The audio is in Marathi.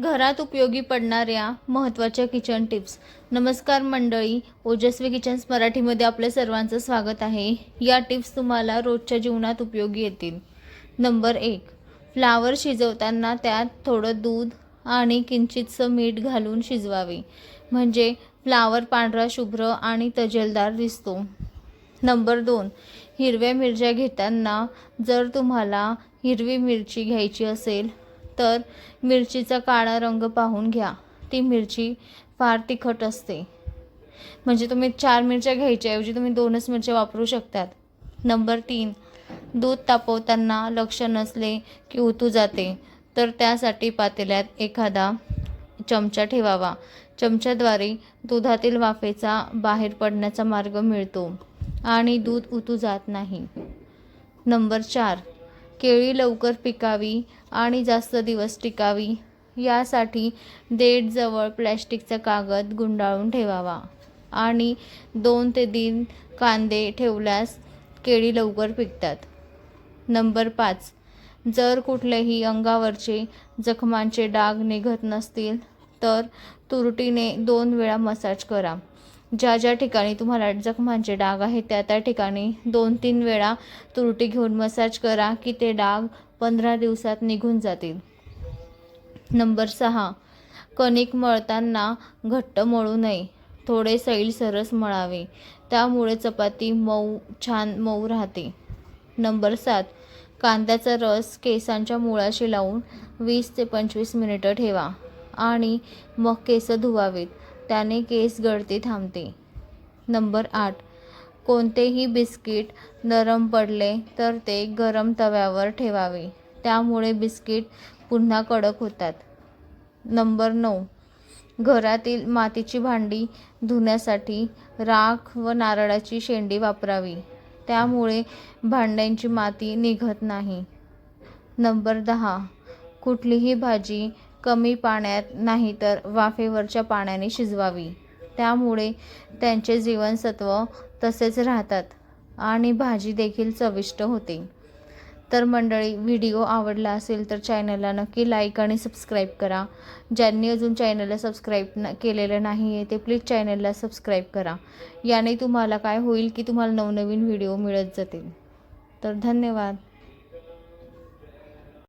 घरात उपयोगी पडणाऱ्या महत्त्वाच्या किचन टिप्स. नमस्कार मंडळी ओजस्वी किचन्स मराठीमध्ये आपल्या सर्वांचं स्वागत आहे. या टिप्स तुम्हाला रोजच्या जीवनात उपयोगी येतील. नंबर एक फ्लावर शिजवताना त्यात थोडं दूध आणि किंचितसं मीठ घालून शिजवावे. म्हणजे फ्लावर पांढरा शुभ्र आणि तजेलदार दिसतो. नंबर दोन हिरव्या मिरच्या घेताना जर तुम्हाला हिरवी मिरची घ्यायची असेल तर मिरचीचा काळा रंग पाहून घ्या. ती मिरची फार तिखट असते. म्हणजे तुम्ही चार मिरच्या घ्यायच्याऐवजी तुम्ही दोनच मिरच्या वापरू शकतात. नंबर तीन दूध तापवताना लक्ष नसले की उतू जाते तर त्यासाठी पातेल्यात एखादा चमचा ठेवावा. चमच्याद्वारे दुधातील वाफेचा बाहेर पडण्याचा मार्ग मिळतो आणि दूध उतू जात नाही. नंबर चार केळी लवकर पिकावी आणि जास्त दिवस टिकावी यासाठी देठजवळ प्लॅस्टिकचा कागद गुंडाळून ठेवावा आणि दोन ते तीन कांदे ठेवल्यास केळी लवकर पिकतात. नंबर पाच जर कुठलेही अंगावरचे जखमांचे डाग निघत नसतील तर तुरटीने दोन वेळा मसाज करा. ज्या ज्या ठिकाणी तुम्हाला जखमांचे डाग आहेत त्या त्या ठिकाणी दोन तीन वेळा तुरटी घेऊन मसाज करा की ते डाग पंधरा दिवसात निघून जातील. नंबर सहा कणिक मळताना घट्ट मळू नये. थोडे सैल सरस मळावे. त्यामुळे चपाती मऊ छान मऊ राहते. नंबर सात कांद्याचा रस केसांच्या मुळाशी लावून वीस ते पंचवीस मिनिटं ठेवा आणि मग केस धुवावेत. त्याने केस गळती थांबते. नंबर आठ. कोणतेही बिस्किट नरम पडले तर ते गरम तव्यावर ठेवावे. त्यामुळे बिस्किट पुन्हा कडक होतात. नंबर नऊ. घरातील मातीची भांडी धुण्यासाठी राख व नारळाची शेंडी वापरावी. त्यामुळे भांड्यांची माती निघत नाही. नंबर दहा. कुठलीही भाजी कमी पाण्यात नाही तर वाफेवरच्या पाण्याने शिजवावी. त्यामुळे त्यांचे जीवनसत्व तसेच राहतात आणि भाजी देखील चविष्ट होते. तर मंडळी व्हिडिओ आवडला असेल तर चॅनलला नक्की लाईक आणि सबस्क्राईब करा. ज्यांनी अजून चॅनलला सबस्क्राईब न केलेलं नाही आहे ते प्लीज चॅनलला सबस्क्राईब करा. याने तुम्हाला काय होईल की तुम्हाला नवनवीन व्हिडिओ मिळत जातील. तर धन्यवाद.